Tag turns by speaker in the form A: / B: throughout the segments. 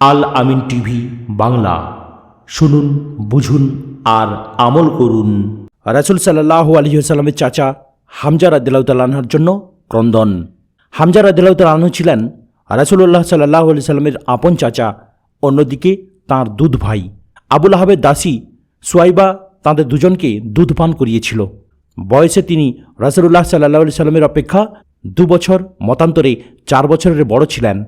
A: আল আমিন TV, Bangla. শুনুন, বুঝুন আর আমল করুন। রাসুল সাল্লাহ আলহিহাস্লামের চাচা হামজা রাদিল্লাহতালাহার জন্য ক্রন্দন। হামজা রাদিল্লাহতালাহ ছিলেন রাসুল্লাহ সাল্লাহ আলি সাল্লামের আপন চাচা, অন্যদিকে তাঁর দুধ ভাই। আবুল আহাবের দাসী সোয়াইবা তাঁদের দুজনকে দুধ পান করিয়েছিল। বয়সে তিনি রাসুল্লাহ সাল্লাহ আলি সাল্লামের অপেক্ষা দু বছর, মতান্তরে চার বছরের বড় ছিলেন।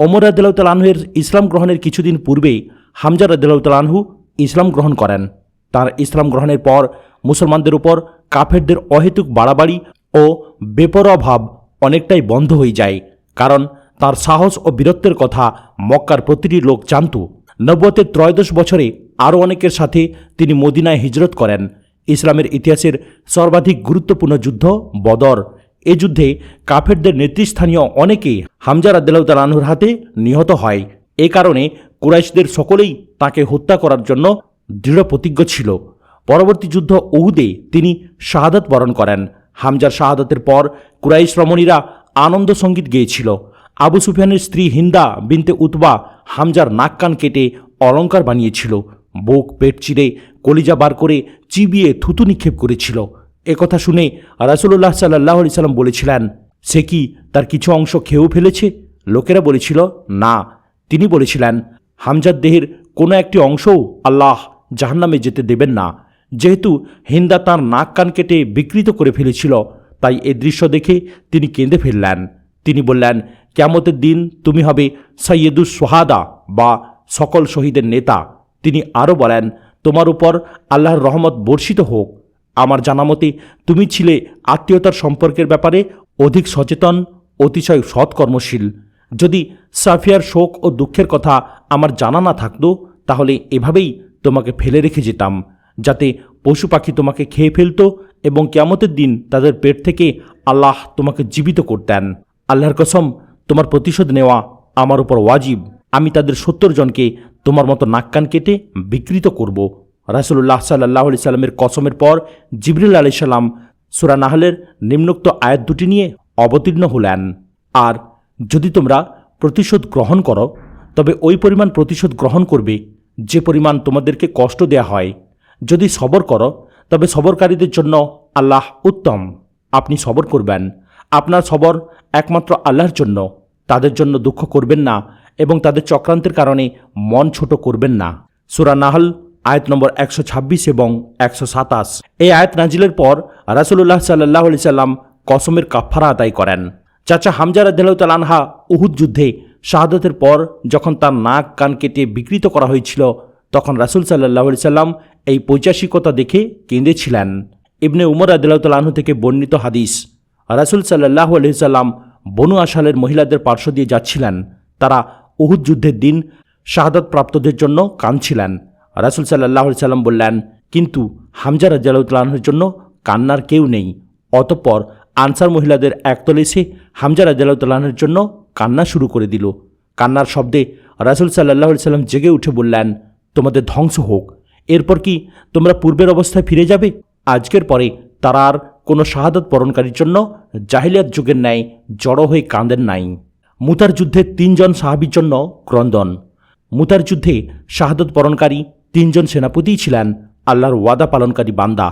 A: ওমর আদালতালানহুয়ের ইসলাম গ্রহণের কিছুদিন পূর্বেই হামজা আদালতালানহু ইসলাম গ্রহণ করেন। তার ইসলাম গ্রহণের পর মুসলমানদের উপর কাফেরদের অহেতুক বাড়াবাড়ি ও বেপরোয়া ভাব অনেকটাই বন্ধ হয়ে যায়। কারণ তার সাহস ও বীরত্বের কথা মক্কার প্রতিটি লোক জানত। নব্বতের ত্রয়োদশ বছরে আরও অনেকের সাথে তিনি মদিনায় হিজরত করেন। ইসলামের ইতিহাসের সর্বাধিক গুরুত্বপূর্ণ যুদ্ধ বদর। এ যুদ্ধে কাফেরদের নেতৃস্থানীয় অনেকেই হামজার আদালতালানহুর হাতে নিহত হয়। এ কারণে কুরাইশদের সকলেই তাকে হত্যা করার জন্য দৃঢ় প্রতিজ্ঞ ছিল। পরবর্তী যুদ্ধ উহুদে তিনি শাহাদত বরণ করেন। হামজার শাহাদতের পর কুরাইশ রমণীরা আনন্দ সংগীত গেয়েছিল। আবু সুফিয়ানের স্ত্রী হিন্দা বিনতে উতবা হামজার নাক কান কেটে অলঙ্কার বানিয়েছিল। বুক, পেট চিরে কলিজা বার করে চিবিয়ে থুতু নিক্ষেপ করেছিল। একথা শুনে রাসুল্লাহ সাল্লাহ সাল্লাম বলেছিলেন, সে কি তার কিছু অংশ খেয়েও ফেলেছে? লোকেরা বলেছিল, না। তিনি বলেছিলেন, হামজার দেহের কোনো একটি অংশও আল্লাহ জাহান্নামে যেতে দেবেন না। যেহেতু হিন্দা তার নাক কান কেটে বিকৃত করে ফেলেছিল, তাই এ দৃশ্য দেখে তিনি কেঁদে ফেললেন। তিনি বললেন কেমতের দিন তুমি হবে সৈয়দুস সোহাদা বা সকল শহীদের নেতা। তিনি আরও বলেন, তোমার উপর আল্লাহর রহমত বর্ষিত হোক। আমার জানামতে তুমি ছিলে আত্মীয়তার সম্পর্কের ব্যাপারে অধিক সচেতন, অতিশয় সৎকর্মশীল। যদি সাফিয়ার শোক ও দুঃখের কথা আমার জানা না থাকতো, তাহলে এভাবেই তোমাকে ফেলে রেখে যেতাম, যাতে পশু পাখি তোমাকে খেয়ে ফেলত এবং কেমতের দিন তাদের পেট থেকে আল্লাহ তোমাকে জীবিত করতেন। আল্লাহর কসম, তোমার প্রতিশোধ নেওয়া আমার উপর ওয়াজিব। আমি তাদের সত্তর জনকে তোমার মতো নাক কান কেটে বিকৃত করব। রাসুল্লাহ সাল্লাহ আলি সাল্লামের কসমের পর জিবরুল আলি সাল্লাম সুরা নাহলের নিম্নোক্ত আয়াত দুটি নিয়ে অবতীর্ণ হলেন। আর যদি তোমরা প্রতিশোধ গ্রহণ করো, তবে ওই পরিমাণ প্রতিশোধ গ্রহণ করবে যে পরিমাণ তোমাদেরকে কষ্ট দেয়া হয়। যদি সবর করো, তবে সবরকারীদের জন্য আল্লাহ উত্তম। আপনি সবর করবেন। আপনার সবর একমাত্র আল্লাহর জন্য। তাদের জন্য দুঃখ করবেন না এবং তাদের চক্রান্তের কারণে মন ছোট করবেন না। সুরা নাহল আয়াত নম্বর একশো ছাব্বিশ এবং একশো সাতাশ। এই আয়াত নাজিলের পর রাসুল্লাহ সাল্লাহ আলি সাল্লাম কসমের কাফারা আদায় করেন। চাচা হামজার আনহা উহুদ যুদ্ধে শাহাদতের পর যখন তার নাক কান কেটে বিকৃত করা হয়েছিল, তখন রাসুল সাল্লাহ আলি সাল্লাম এই পৈচাসিকতা দেখে কেঁদেছিলেন। ইবনে উমর আদালতালাহু থেকে বর্ণিত হাদিস, রাসুল সাল্লাহ আলহিসাল্লাম বনু আশালের মহিলাদের পার্শ্ব দিয়ে যাচ্ছিলেন। তারা উহুদ যুদ্ধের দিন শাহাদত প্রাপ্তদের জন্য কাঁদছিলেন। রাসুল সাল্লাহ সাল্লাম বললেন, কিন্তু হামজা রাজ্লাউদ্লাহের জন্য কান্নার কেউ নেই। অতঃপর আনসার মহিলাদের একতলে এসে হামজা রাজ্লাউদ্লাহের জন্য কান্না শুরু করে দিল। কান্নার শব্দে রাসুল সাল্লাহ সাল্লাম জেগে উঠে বললেন, তোমাদের ধ্বংস হোক। এরপর কি তোমরা পূর্বের অবস্থায় ফিরে যাবে? আজকের পরে তারা আর কোনো শাহাদত বরণকারীর জন্য জাহিলিয়াত যুগের ন্যায় জড়ো হয়ে কাঁদেন নাই। মুতার যুদ্ধে তিনজন সাহাবির জন্য ক্রন্দন। মুতার যুদ্ধে শাহাদত বরণকারী তিনজন সেনাপতিই ছিলেন আল্লাহর ওয়াদা পালনকারী বান্দা।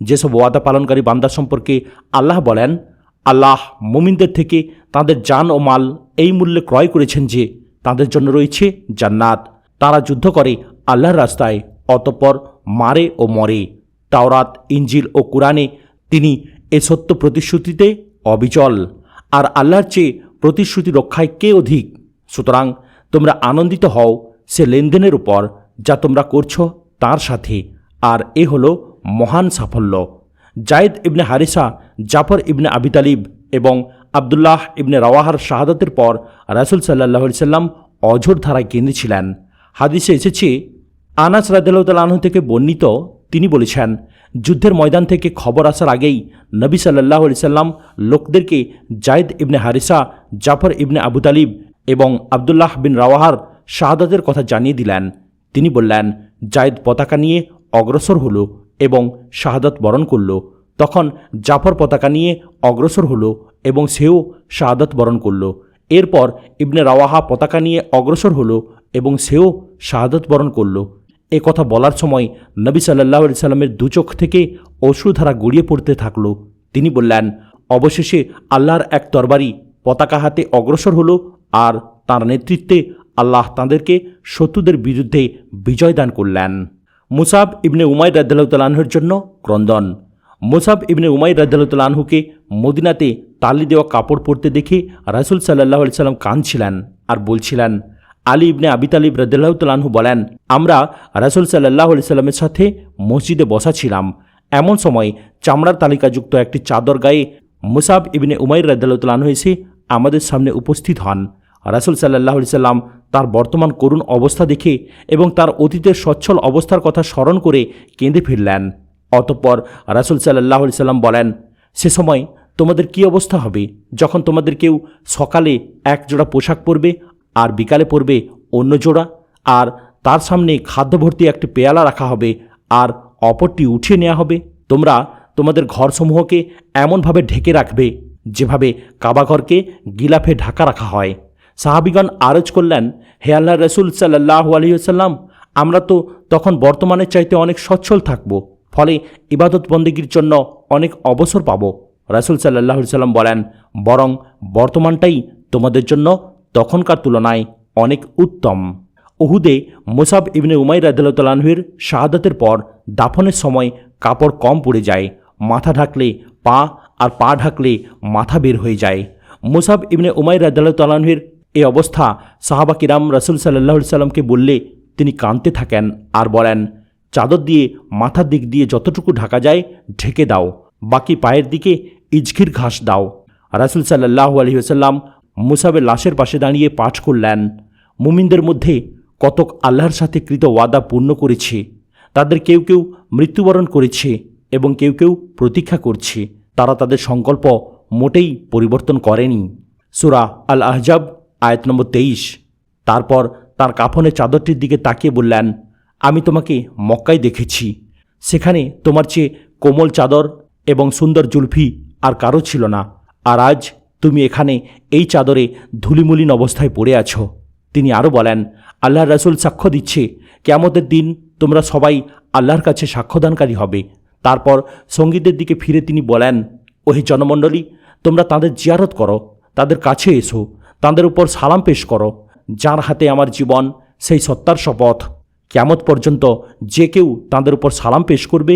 A: যেসব ওয়াদা পালনকারী বান্দা সম্পর্কে আল্লাহ বলেন, আল্লাহ মুমিনদের থেকে তাদের জান ও মাল এই মূল্যে ক্রয় করেছেন যে তাদের জন্য রয়েছে জান্নাত। তারা যুদ্ধ করে আল্লাহর রাস্তায়, অতঃপর মারে ও মরে। তাওরাত ইঞ্জিল ও কুরআনে তিনি এ সত্য প্রতিশ্রুতিতে অবিচল। আর আল্লাহর চেয়ে প্রতিশ্রুতি রক্ষায় কে অধিক? সুতরাং তোমরা আনন্দিত হও, সে লেনদেনের উপর যা তোমরা করছ তার সাথে। আর এ হলো মহান সাফল্য। জায়েদ ইবনে হারিসা, জাফর ইবনে আবি তালিব এবং আবদুল্লাহ ইবনে রাওয়াহার শাহাদতের পর রাসুল সাল্লাহ সাল্লাম অঝোর ধারায় কেঁদেছিলেন। হাদিসে এসেছে, আনাস রাদেলাহ থেকে বর্ণিত তিনি বলেছেন, যুদ্ধের ময়দান থেকে খবর আসার আগেই নবী সাল্লাহ আলি সাল্লাম লোকদেরকে জায়দ ইবনে হারিসা, জাফর ইবনে আবু তালিব এবং আবদুল্লাহ বিন রাওয়াহার শাহাদাতের কথা জানিয়ে দিলেন। তিনি বললেন, জায়দ পতাকা নিয়ে অগ্রসর হল এবং শাহাদত বরণ করল। তখন জাফর পতাকা নিয়ে অগ্রসর হল এবং সেও শাহাদত বরণ করল। এরপর ইবনে রাওয়াহা পতাকা নিয়ে অগ্রসর হল এবং সেও শাহাদত বরণ করল। এ কথা বলার সময় নবী সাল্লাহ সাল্লামের দু চোখ থেকে অশ্রুধারা গড়িয়ে পড়তে থাকল। তিনি বললেন, অবশেষে আল্লাহর এক তরবারি পতাকা হাতে অগ্রসর হল আর তার নেতৃত্বে আল্লাহ তাঁদেরকে শত্রুদের বিরুদ্ধে বিজয় দান করলেন। মুসাব ইবনে উমাই রাদ্দাল্লাহর জন্য ক্রন্দন। মুসাব ইবনে উমাই রাদ্দাল্লাহকে মদিনাতে তালি দেওয়া কাপড় পরতে দেখে রাসুল সাল্লাহ আলি সাল্লাম কাঁদছিলেন আর বলছিলেন, আলী ইবনে আবি তালিব রাদ্দাল্লাহ তালাহু বলেন, আমরা রাসুল সাল্লাহ আলি সাল্লামের সাথে মসজিদে বসা ছিলাম। এমন সময় চামড়ার তালিকাযুক্ত একটি চাদর গায়ে মুসাব ইবনে উমাইর রাদ্দাল্লাহ এসে আমাদের সামনে উপস্থিত হন। রাসুল সাল্লাহ সাল্লাম তার বর্তমান করুণ অবস্থা দেখে এবং তার অতীতের সচ্ছল অবস্থার কথা স্মরণ করে কেঁদে ফিরলেন। অতঃপর রাসুল সাল্লাহ সাল্লাম বলেন, সে সময় তোমাদের কি অবস্থা হবে? যখন তোমাদের কেউ সকালে এক জোড়া পোশাক পরবে আর বিকালে পরবে অন্য জোড়া, আর তার সামনে খাদ্যভর্তি একটি পেয়ালা রাখা হবে আর অপরটি উঠিয়ে নেওয়া হবে, তোমরা তোমাদের ঘরসমূহকে এমনভাবে ঢেকে রাখবে যেভাবে কাবাঘরকে গিলাফে ঢাকা রাখা হয়। সাহাবিগণ আরজ করলেন হে আল্লাহ রসুল সাল্লাহ আলহিসাল্লাম আমরা তো তখন বর্তমানের চাইতে অনেক সচ্ছল থাকব, ফলে ইবাদত বন্দীগীর জন্য অনেক অবসর পাব। রাসুল সাল্লাহ সাল্লাম বলেন, বরং বর্তমানটাই তোমাদের জন্য তখনকার তুলনায় অনেক উত্তম। উহুদে মুসাব ইবনে উমাই রাদুল্লাহর শাহাদাতের পর দাফনের সময় কাপড় কম পড়ে যায়, মাথা ঢাকলে পা আর পা ঢাকলে মাথা বের হয়ে যায়। মুসাব ইবনে উমাই রাদুল্লাহর এই অবস্থা সাহাবা কিরাম রসুল সাল্লাহ সাল্লামকে বললে, তিনি কাঁদতে থাকেন আর বলেন, চাদর দিয়ে মাথার দিক দিয়ে যতটুকু ঢাকা যায়, ঢেকে দাও। বাকি পায়ের দিকে ইজঘির ঘাস দাও। রাসুল সাল্লাহ আলহিহাল্লাম মুসাবের লাশের পাশে দাঁড়িয়ে পাঠ করলেন, মুমিনদের মধ্যে কতক আল্লাহর সাথে কৃত ওয়াদা পূর্ণ করেছে। তাদের কেউ কেউ মৃত্যুবরণ করেছে এবং কেউ কেউ প্রতীক্ষা করছে। তারা তাদের সংকল্প মোটেই পরিবর্তন করেনি। সুরা আল আহজাব আয়াত নম্বর তেইশ। তারপর তার কাফনের চাদরটির দিকে তাকিয়ে বললেন, আমি তোমাকে মক্কায় দেখেছি। সেখানে তোমার চেয়ে কোমল চাদর এবং সুন্দর জুলফি আর কারও ছিল না। আর আজ তুমি এখানে এই চাদরে ধুলিমুলিন অবস্থায় পড়ে আছো। তিনি আরও বলেন আল্লাহ রাসুল সাক্ষ্য দিচ্ছে কেমতের দিন তোমরা সবাই আল্লাহর কাছে সাক্ষ্যদানকারী হবে। তারপর সঙ্গীতের দিকে ফিরে তিনি বলেন, ওহে জনমণ্ডলী, তোমরা তাদের জিয়ারত করো, তাদের কাছে এসো। তাদের উপর সালাম পেশ করো। যার হাতে আমার জীবন, সেই সত্তার শপথ। কেমত পর্যন্ত যে কেউ তাদের উপর সালাম পেশ করবে,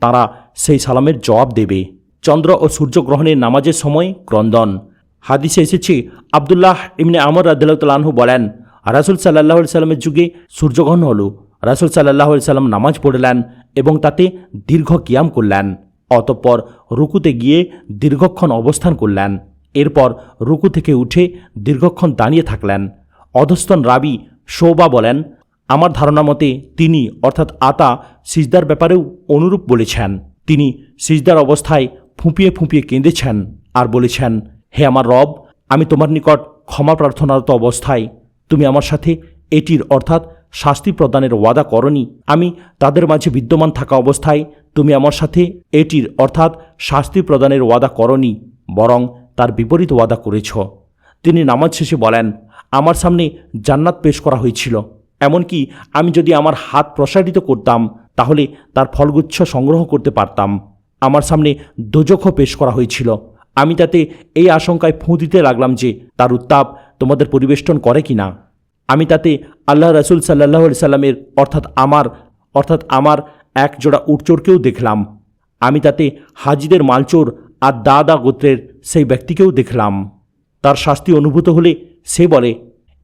A: তারা সেই সালামের জবাব দেবে। চন্দ্র ও সূর্যগ্রহণের নামাজের সময় ক্রন্দন। হাদিসে এসেছে, আবদুল্লাহ ইমনে আমর রাদু বলেন, রাসুল সাল্লাহ সাল্লামের যুগে সূর্যগ্রহণ হল। রাসুল সাল্লাহ সাল্লাম নামাজ পড়লেন এবং তাতে দীর্ঘ কিয়াম করলেন। অতঃপর রুকুতে গিয়ে দীর্ঘক্ষণ অবস্থান করলেন। এরপর রুকু থেকে উঠে দীর্ঘক্ষণ দাঁড়িয়ে থাকলেন। অধস্তন রাবি শোবা বলেন, আমার ধারণা মতে তিনি, অর্থাৎ আতা, সিজদার ব্যাপারেও অনুরূপ বলেছেন। তিনি সিজদার অবস্থায় ফুঁপিয়ে ফুঁপিয়ে কেঁদেছেন আর বলেছেন, হে আমার রব, আমি তোমার নিকট ক্ষমা প্রার্থনারত অবস্থায়, তুমি আমার সাথে এটির, অর্থাৎ শাস্তি প্রদানের ওয়াদা করনি। আমি তাদের মাঝে বিদ্যমান থাকা অবস্থায় তুমি আমার সাথে এটির, অর্থাৎ শাস্তি প্রদানের ওয়াদা করনি, বরং তার বিপরীত ওয়াদা করেছ। তিনি নামাজ শেষে বলেন, আমার সামনে জান্নাত পেশ করা হয়েছিল। এমনকি আমি যদি আমার হাত প্রসারিত করতাম, তাহলে তার ফলগুচ্ছ সংগ্রহ করতে পারতাম। আমার সামনে দোজখও পেশ করা হয়েছিল। আমি তাতে এই আশঙ্কায় ফুঁ দিতে লাগলাম যে তার উত্তাপ তোমাদের পরিবেষ্টন করে কি না আমি তাতে আল্লাহ রসুল সাল্লাহ সাল্লামের অর্থাৎ আমার অর্থাৎ আমার এক জোড়া উটচোরকেও দেখলাম। আমি তাতে হাজিদের মালচোর আর দাদা গোত্রের সেই ব্যক্তিকেও দেখলাম। তার শাস্তি অনুভূত হলে সে বলে,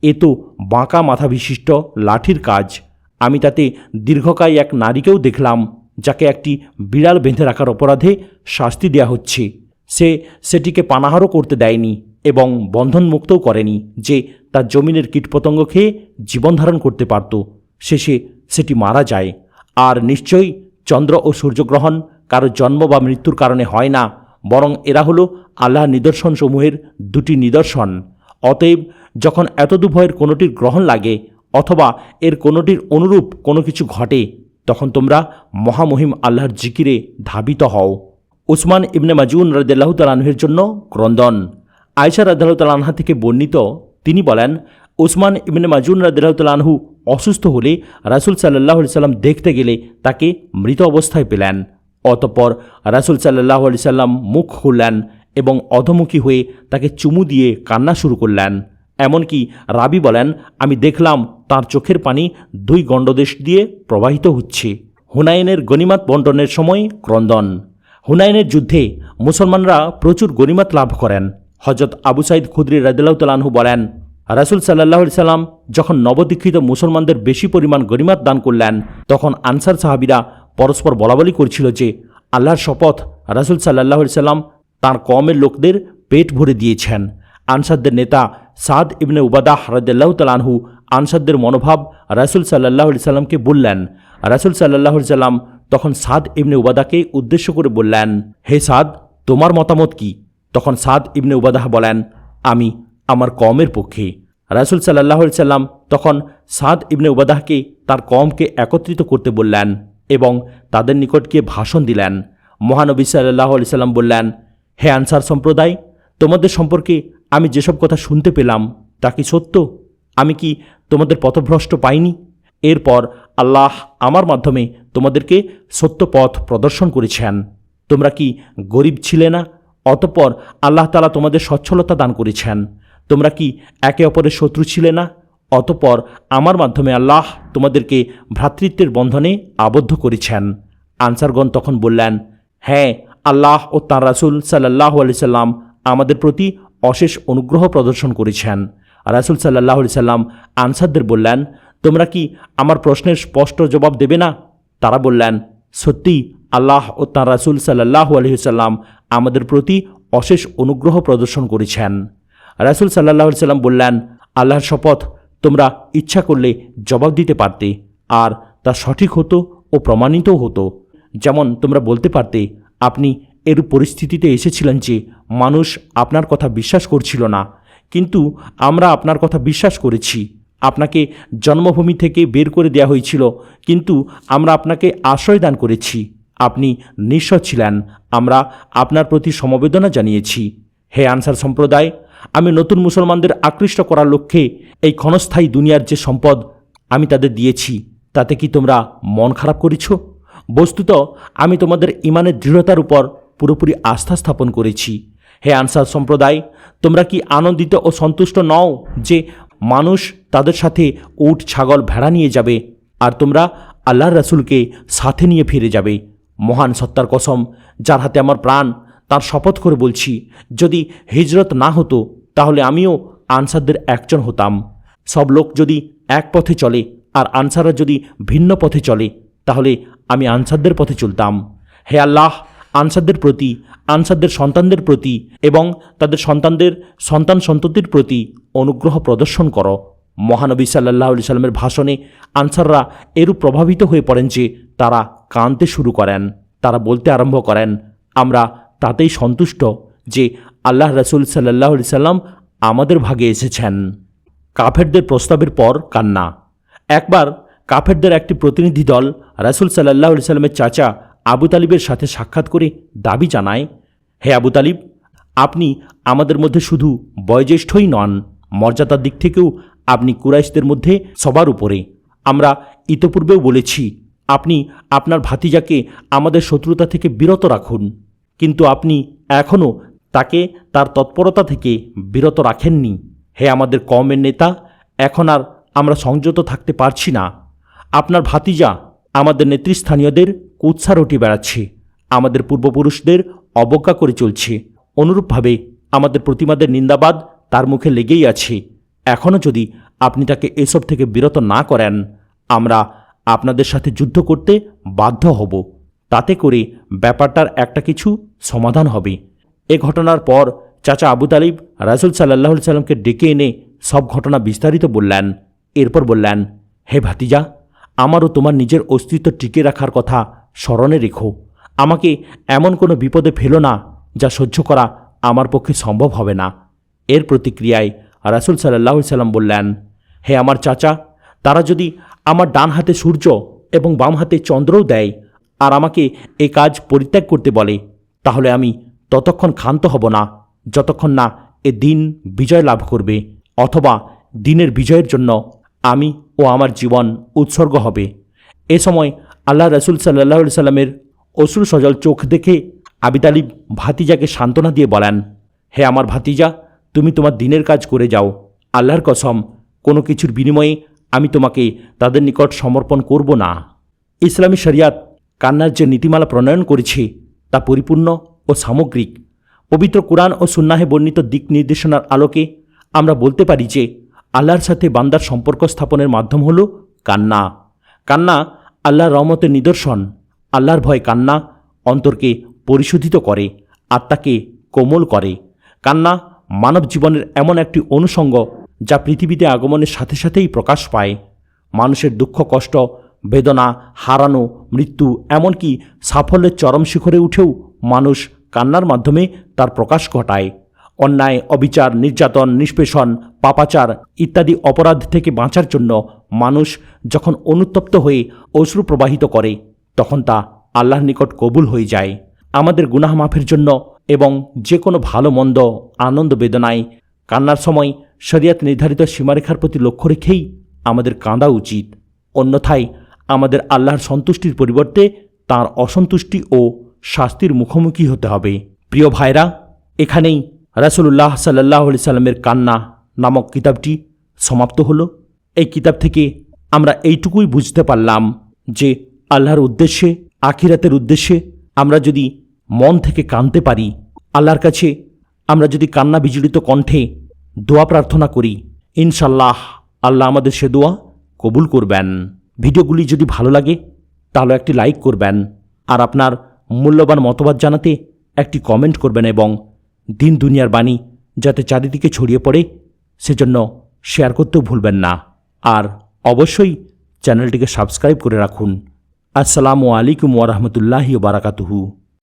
A: এ তো বাঁকা মাথা বিশিষ্ট লাঠির কাজ। আমি তাতে দীর্ঘকায় এক নারীকেও দেখলাম, যাকে একটি বিড়াল বেঁধে রাখার অপরাধে শাস্তি দেওয়া হচ্ছে। সে সেটিকে পানাহারও করতে দেয়নি এবং বন্ধনমুক্তও করেনি যে তার জমিনের কীটপতঙ্গ খেয়ে জীবনধারণ করতে পারত। শেষে সেটি মারা যায়। আর নিশ্চয়ই চন্দ্র ও সূর্যগ্রহণ কারও জন্ম বা মৃত্যুর কারণে হয় না। বরং এরা হলো আল্লাহ নিদর্শনসমূহের দুটি নিদর্শন। অতএব, যখন এত এতদুভয়ের কোনোটির গ্রহণ লাগে, অথবা এর কোনোটির অনুরূপ কোনো কিছু ঘটে, তখন তোমরা মহামহিম আল্লাহর জিকিরে ধাবিত হও। উসমান ইবনে মাজুন রদাল্লাহ তালাহের জন্য ক্রন্দন। আয়সা রাদিয়াল্লাহু আনহা থেকে বর্ণিত, তিনি বলেন, উসমান ইবনে মাজুন রাদিয়াল্লাহু আনহু অসুস্থ হলে রাসূল আলাইহি সাল্লাম দেখতে গেলে তাকে মৃত অবস্থায় পেলেন। অতঃপর রাসূল সাল্লাল্লাহু আলাইহি সাল্লাম মুখ খুললেন এবং অধমুখী হয়ে তাকে চুমু দিয়ে কান্না শুরু করলেন। এমনকি রাবি বলেন, আমি দেখলাম তার চোখের পানি দুই গণ্ডদেশ দিয়ে প্রবাহিত হচ্ছে। হুনাইনের গনিমাত বন্টনের সময় ক্রন্দন। হুনাইনের যুদ্ধে মুসলমানরা প্রচুর গনিমাত লাভ করেন। হজরত আবু সাইদ খুদ্রি রাদিল্লাহ তালাহু বলেন, রাসুল সাল্লাহ সাল্লাম যখন নবদীক্ষিত মুসলমানদের বেশি পরিমাণ গরিমাত দান করলেন, তখন আনসার সাহাবিরা পরস্পর বলাবলি করছিল যে আল্লাহর শপথ রাসুল সাল্লাহ সাল্লাম তাঁর কমের লোকদের পেট ভরে দিয়েছেন। আনসারদের নেতা সাদ ইবনে উবাদাহ রাদিল্লাহ তালানহু আনসারদের মনোভাব রাসুল সাল্লাহ সাল্লামকে বললেন। রাসুল সাল্লাহ সাল্লাম তখন সাদ ইবনে উবাদাকে উদ্দেশ্য করে বললেন, হে সাদ, তোমার মতামত কি? তখন সাদ ইবনে উবাদাহ বলেন, আমি আমার কমের পক্ষে। রাসুল সাল্লাহ সাল্লাম তখন সাদ ইবনে উবাদাহকে তার কমকে একত্রিত করতে বললেন। এবং তাদের নিকট গিয়ে ভাষণ দিলেন। মহানবী সাল্লাহ আলি সাল্লাম বললেন, হে আনসার সম্প্রদায়, তোমাদের সম্পর্কে আমি যেসব কথা শুনতে পেলাম, তা কি সত্য? আমি কি তোমাদের পথভ্রষ্ট পাইনি? এরপর আল্লাহ আমার মাধ্যমে তোমাদেরকে সত্য পথ প্রদর্শন করেছেন। তোমরা কি গরিব ছিলে না? অতঃপর আল্লাহ তালা তোমাদের সচ্ছলতা দান করেছেন। তোমরা কি একে অপরের শত্রু ছিলে না? অতঃপর আমার মাধ্যমে আল্লাহ তোমাদেরকে ভ্রাতৃত্বের বন্ধনে আবদ্ধ করেছেন। আনসারগণ তখন বললেন হ্যাঁ আল্লাহ ও তাঁর রাসুল সাল্লাহ আলি সাল্লাম আমাদের প্রতি অশেষ অনুগ্রহ প্রদর্শন করেছেন। রাসুল সাল্লাহ আলি সাল্লাম আনসারদের বললেন, তোমরা কি আমার প্রশ্নের স্পষ্ট জবাব দেবে না? তারা বললেন, সত্যি, আল্লাহ ও তাঁর রাসুল সাল্লাহ আলহিসাল্লাম আমাদের প্রতি অশেষ অনুগ্রহ প্রদর্শন করেছেন। রাসুল সাল্লাহ সাল্লাম বললেন, আল্লাহর শপথ তোমরা ইচ্ছা করলে জবাব দিতে পারতে, আর তা সঠিক হতো ও প্রমাণিতও হতো। যেমন তোমরা বলতে পারতে, আপনি এর পরিস্থিতিতে এসেছিলেন যে মানুষ আপনার কথা বিশ্বাস করছিল না। কিন্তু আমরা আপনার কথা বিশ্বাস করেছি। আপনাকে জন্মভূমি থেকে বের করে দেওয়া হয়েছিল, কিন্তু আমরা আপনাকে আশ্রয় দান করেছি। আপনি নিঃস্ব ছিলেন, আমরা আপনার প্রতি সমবেদনা জানিয়েছি। হে আনসার সম্প্রদায় আমি নতুন মুসলমানদের আকৃষ্ট করার লক্ষ্যে এই ক্ষণস্থায়ী দুনিয়ার যে সম্পদ আমি তাদের দিয়েছি, তাতে কি তোমরা মন খারাপ করেছ? বস্তুত, আমি তোমাদের ইমানের দৃঢ়তার উপর পুরোপুরি আস্থা স্থাপন করেছি। হে আনসার সম্প্রদায়, তোমরা কি আনন্দিত ও সন্তুষ্ট নও যে মানুষ তাদের সাথে উট, ছাগল, ভেড়া নিয়ে যাবে, আর তোমরা আল্লাহর রাসুলকে সাথে নিয়ে ফিরে যাবে? মহান সত্তার কসম, যার হাতে আমার প্রাণ তার শপথ করে বলছি, যদি হিজরত না হতো, তাহলে আমিও আনসারদের একজন হতাম। সব লোক যদি এক পথে চলে, আর আনসাররা যদি ভিন্ন পথে চলে, তাহলে আমি আনসারদের পথে চলতাম। হে আল্লাহ, আনসারদের প্রতি, আনসারদের সন্তানদের প্রতি এবং তাদের সন্তানদের সন্তান সন্ততির প্রতি অনুগ্রহ প্রদর্শন করো। মহানবী সাল্লাহ আলি সাল্লামের ভাষণে আনসাররা এরূপ প্রভাবিত হয়ে পড়েন যে তারা কাঁদতে শুরু করেন, তারা বলতে আরম্ভ করেন, আমরা তাতেই সন্তুষ্ট যে আল্লাহ রসুল সাল্লাহ সাল্লাম আমাদের ভাগে এসেছেন। কাফেরদের প্রস্তাবের পর কান্না। একবার কাফেরদের একটি প্রতিনিধি দল রাসুল সাল্লাহ সাল্লামের চাচা আবু তালিবের সাথে সাক্ষাৎ করে দাবি জানায়, হে আবু তালিব, আপনি আমাদের মধ্যে শুধু বয়োজ্যেষ্ঠই নন, মর্যাদার দিক থেকেও আপনি কুরাইশদের মধ্যে সবার উপরে। আমরা ইতপূর্বেও বলেছি, আপনি আপনার ভাতিজাকে আমাদের শত্রুতা থেকে বিরত রাখুন। কিন্তু আপনি এখনও তাকে তার তৎপরতা থেকে বিরত রাখেননি। হে আমাদের কমের নেতা, এখন আর আমরা সংযত থাকতে পারছি না। আপনার ভাতিজা আমাদের নেতৃস্থানীয়দের কুৎসা রটি বেড়াচ্ছে। আমাদের পূর্বপুরুষদের অবজ্ঞা করে চলছে। অনুরূপভাবে আমাদের প্রতিমাদের নিন্দাবাদ তার মুখে লেগেই আছে। এখনও যদি আপনি তাকে এসব থেকে বিরত না করেন, আমরা আপনাদের সাথে যুদ্ধ করতে বাধ্য হব। তাতে করে ব্যাপারটার একটা কিছু সমাধান হবে। এ ঘটনার পর চাচা আবু তালিব রাসুল সাল্লাহ সাল্লামকে ডেকে এনে সব ঘটনা বিস্তারিত বললেন। এরপর বললেন, হে ভাতিজা, আমারও তোমার নিজের অস্তিত্ব টিকে রাখার কথা স্মরণে রেখো। আমাকে এমন কোনো বিপদে ফেলো না যা সহ্য করা আমার পক্ষে সম্ভব হবে না। এর প্রতিক্রিয়ায় রাসুল সাল্লাহ সাল্লাম বললেন, হে আমার চাচা, তারা যদি আমার ডান হাতে সূর্য এবং বাম হাতে চন্দ্রও দেয় আর আমাকে এ কাজ পরিত্যাগ করতে বলে, তাহলে আমি ততক্ষণ ক্ষান্ত হব না, যতক্ষণ না এ দিন বিজয় লাভ করবে, অথবা দিনের বিজয়ের জন্য আমি ও আমার জীবন উৎসর্গ হবে। এ সময় আল্লাহ রসুল সাল্লাহ সাল্লামের অশ্রু সজল চোখ দেখে আবি তালিব ভাতিজাকে সান্ত্বনা দিয়ে বলেন, হে আমার ভাতিজা, তুমি তোমার দিনের কাজ করে যাও। আল্লাহর কসম, কোনো কিছুর বিনিময়ে আমি তোমাকে তাদের নিকট সমর্পণ করব না। ইসলামী শরিয়াত কান্নার যে নীতিমালা প্রণয়ন করেছে, তা পরিপূর্ণ ও সামগ্রিক। পবিত্র কোরআন ও সুন্নাহে বর্ণিত দিক নির্দেশনার আলোকে আমরা বলতে পারি যে আল্লাহর সাথে বান্দার সম্পর্ক স্থাপনের মাধ্যম হল কান্না। কান্না আল্লাহর রহমতের নিদর্শন, আল্লাহর ভয় কান্না অন্তরকে পরিশোধিত করে, আত্মাকে কোমল করে। কান্না মানব জীবনের এমন একটি অনুষঙ্গ যা পৃথিবীতে আগমনের সাথে সাথেই প্রকাশ পায়। মানুষের দুঃখ, কষ্ট বেদনা, হারানো, মৃত্যু, এমনকি সাফল্যের চরম শিখরে উঠেও মানুষ কান্নার মাধ্যমে তার প্রকাশ ঘটায়। অন্যায়, অবিচার, নির্যাতন, নিষ্পেষণ, পাপাচার ইত্যাদি অপরাধ থেকে বাঁচার জন্য মানুষ যখন অনুতপ্ত হয়ে অশ্রু প্রবাহিত করে, তখন তা আল্লাহর নিকট কবুল হয়ে যায়। আমাদের গুনাহ মাফের জন্য এবং যে কোনো ভালো, মন্দ, আনন্দ, বেদনায় কান্নার সময় শরিয়াত নির্ধারিত সীমারেখার প্রতি লক্ষ্য রেখেই আমাদের কাঁদা উচিত। অন্যথায় আমাদের আল্লাহর সন্তুষ্টির পরিবর্তে তার অসন্তুষ্টি ও শাস্তির মুখোমুখি হতে হবে। প্রিয় ভাইরা, এখানেই রাসুল্লাহ সাল্লাহ আলি সাল্লামের কান্না নামক কিতাবটি সমাপ্ত হল। এই কিতাব থেকে আমরা এইটুকুই বুঝতে পারলাম যে আল্লাহর উদ্দেশ্যে, আখিরাতের উদ্দেশ্যে আমরা যদি মন থেকে কাঁদতে পারি, আল্লাহর কাছে আমরা যদি কান্না বিজড়িত কণ্ঠে দোয়া প্রার্থনা করি ইনশাল্লাহ আল্লাহ আমাদের সে দোয়া কবুল করবেন। ভিডিওগুলি যদি ভালো লাগে, তাহলে একটি লাইক করবেন। আর আপনার মূল্যবান মতবাদ জানাতে একটি কমেন্ট করবেন এবং দিন দুনিয়ার বাণী যাতে চারিদিকে ছড়িয়ে পড়ে, সেজন্য শেয়ার করতেও ভুলবেন না। আর অবশ্যই চ্যানেলটিকে সাবস্ক্রাইব করে রাখুন। আসসালামু আলাইকুম ওরহমতুল্লাহি বারাকাতুহু।